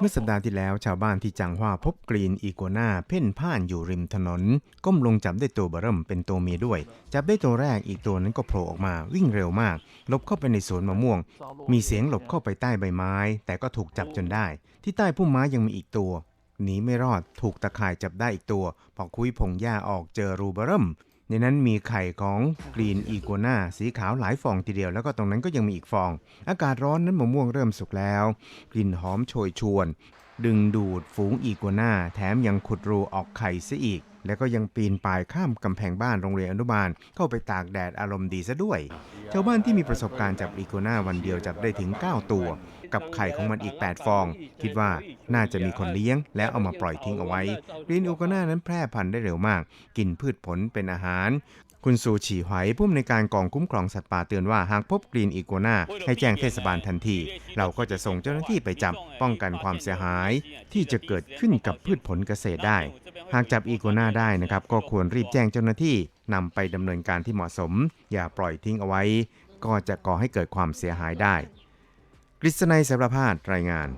เมื่อสัปดาห์ที่แล้วชาวบ้านที่จังหว่าพบกรีนอีกัวนาเพ่นพ่านอยู่ริมถนน ก้มลงจับได้ตัวเบร์เริ่มเป็นตัวเมียด้วย จับได้ตัวแรกอีกตัวนั้นก็โผล่ออกมาวิ่งเร็วมากหลบเข้าไปในสวนมะม่วง มีเสียงหลบเข้าไปใต้ใบไม้ แต่ก็ถูกจับจนได้ ที่ใต้พุ่มไม้ยังมีอีกตัวหนีไม่รอดถูกตะข่ายจับได้อีกตัว พอคุยพงหญ้าออกเจอรูเบอร์เริ่ม ในนั้นมีไข่ของกรีนอีกัวนาสีขาวหลายฟองทีเดียว แล้วก็ตรงนั้นก็ยังมีอีกฟอง อากาศร้อนนั้นมะม่วงเริ่มสุกแล้ว กลิ่นหอมโชยชวน ดึงดูดฝูงอีกัวนาแถมยังขุดรูออกไข่ซะอีก แล้วก็ยังปีนป่ายข้ามกำแพงบ้านโรงเรียนอนุบาล เข้าไปตากแดดอารมณ์ดีซะด้วย ชาวบ้านที่มีประสบการณ์จับอีกัวนาวันเดียวจับได้ถึง 9 ตัว กับไข่ของมันอีก 8 ฟอง คิดว่าน่าจะมีคนเลี้ยง แล้วเอามาปล่อยทิ้งเอาไว้กรีนอีกัวนานั้นแพร่พันธุ์ได้เร็วมาก กินพืชผลเป็นอาหาร คุณสูฉีหอยผู้อำนวยการกองคุ้มครองสัตว์ป่าเตือนว่าหากพบกรีนอีกัวนาให้แจ้งเทศบาลทันที เราก็จะส่งเจ้าหน้าที่ไปจับป้องกันความเสียหาย ที่จะเกิดขึ้นกับพืชผลเกษตรได้ หากจับอีกัวนาได้นะครับก็ควรรีบแจ้งเจ้าหน้าที่นำไปดำเนินการที่เหมาะสม อย่าปล่อยทิ้งเอาไว้ ก็จะก่อให้เกิดความเสียหายได้กฤษณัยสารพาดรายงาน